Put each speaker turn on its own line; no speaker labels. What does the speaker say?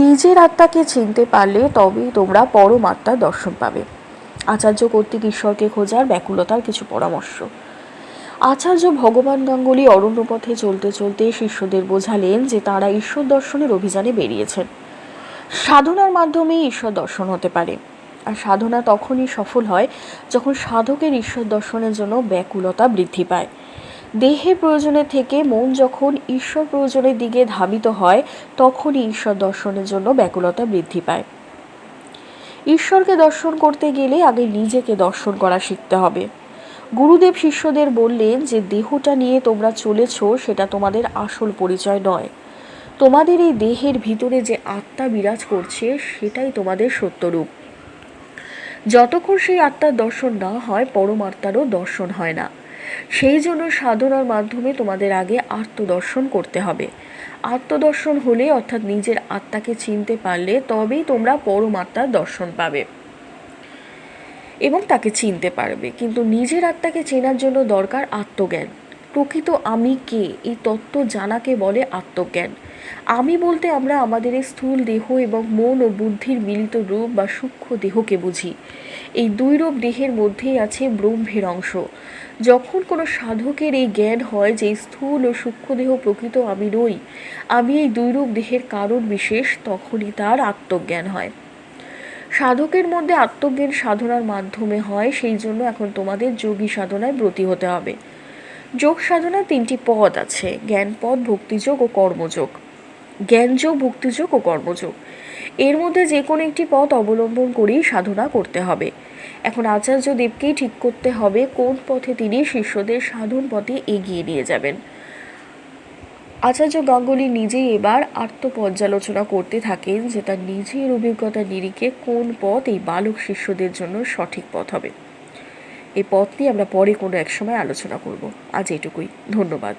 নিজের আত্মাকে চিনতে পারলে তবেই তোমরা পরম আত্মার দর্শন পাবে। আচার্য কর্তৃক ঈশ্বরকে খোঁজার ব্যাকুলতার কিছু পরামর্শ। আচার্য ভগবান গাঙ্গুলি অরণ্য পথে চলতে চলতে শিষ্যদের বোঝালেন যে তারা ঈশ্বর দর্শনের অভিযানে বেরিয়েছেন। সাধনার মাধ্যমে ঈশ্বর দর্শন হতে পারে। আর সাধনা তখনই সফল হয় যখন সাধকের ঈশ্বর দর্শনের জন্য ব্যাকুলতা বৃদ্ধি পায়। দেহের প্রয়োজনের থেকে মন যখন ঈশ্বর প্রয়োজনের দিকে ধাবিত হয়, তখনই ঈশ্বর দর্শনের জন্য ব্যাকুলতা বৃদ্ধি পায়। ঈশ্বরকে দর্শন করতে গেলে আগে নিজেকে দর্শন করা শিখতে হবে। গুরুদেব শিষ্যদের বললেন যে, দেহটা নিয়ে তোমরা চলেছ, সেটা তোমাদের আসল পরিচয় নয়। তোমাদের এই দেহের ভিতরে যে আত্মা বিরাজ করছে, সেটাই তোমাদের সত্যরূপ। যতক্ষণ সেই আত্মার দর্শন না হয় পরমাত্মারও দর্শন হয় না। সেই জন্য সাধনার মাধ্যমে তোমাদের আগে আত্মদর্শন করতে হবে। আত্মদর্শন হলে, অর্থাৎ নিজের আত্মাকে চিনতে পারলে, তবেই তোমরা পরমাত্মার দর্শন পাবে এবং তাকে চিনতে পারবে। কিন্তু নিজের আত্মাকে চেনার জন্য দরকার আত্মজ্ঞান। প্রকৃত আমি কে? এই তত্ত্ব জানাকে বলে আত্মজ্ঞান। আমি বলতে আমরা আমাদের এই স্থূল দেহ এবং মন ও বুদ্ধির মিলিত রূপ বা সূক্ষ্ম দেহকে বুঝি। এই দুই রূপ দেহের মধ্যেই আছে ব্রহ্মের অংশ। যখন কোনো সাধকের এই জ্ঞান হয় যে স্থূল ও সূক্ষ্ম দেহ প্রকৃত, আমি নই। আমি এই দুই রূপ দেহের কারণ বিশেষ, তখনই তার আত্মজ্ঞান হয়। সাধকের মধ্যে আত্মজ্ঞান সাধনার মাধ্যমে হয়, সেই জন্য এখন তোমাদের যোগী সাধনায় ব্রতী হতে হবে। যোগ সাধনার তিনটি পদ আছে, জ্ঞানপদ, ভক্তিযোগ ও কর্মযোগ। জ্ঞানযোগ, ভক্তিযোগ ও কর্মযোগ। এর মধ্যে যে কোনো একটি পথ অবলম্বন করেই সাধনা করতে হবে। এখন আচার্য দেবকেই ঠিক করতে হবে কোন পথে তিনি শিষ্যদের সাধন পথে এগিয়ে নিয়ে যাবেন। আচার্য গাঙ্গুলি নিজেই এবার আত্মপর্যালোচনা করতে থাকেন যে তার নিজের অভিজ্ঞতার নিরিখে কোন পথ এই বালক শিষ্যদের জন্য সঠিক পথ হবে। এই পথ নিয়ে আমরা পরে কোনো এক সময় আলোচনা করব। আজ এটুকুই। ধন্যবাদ।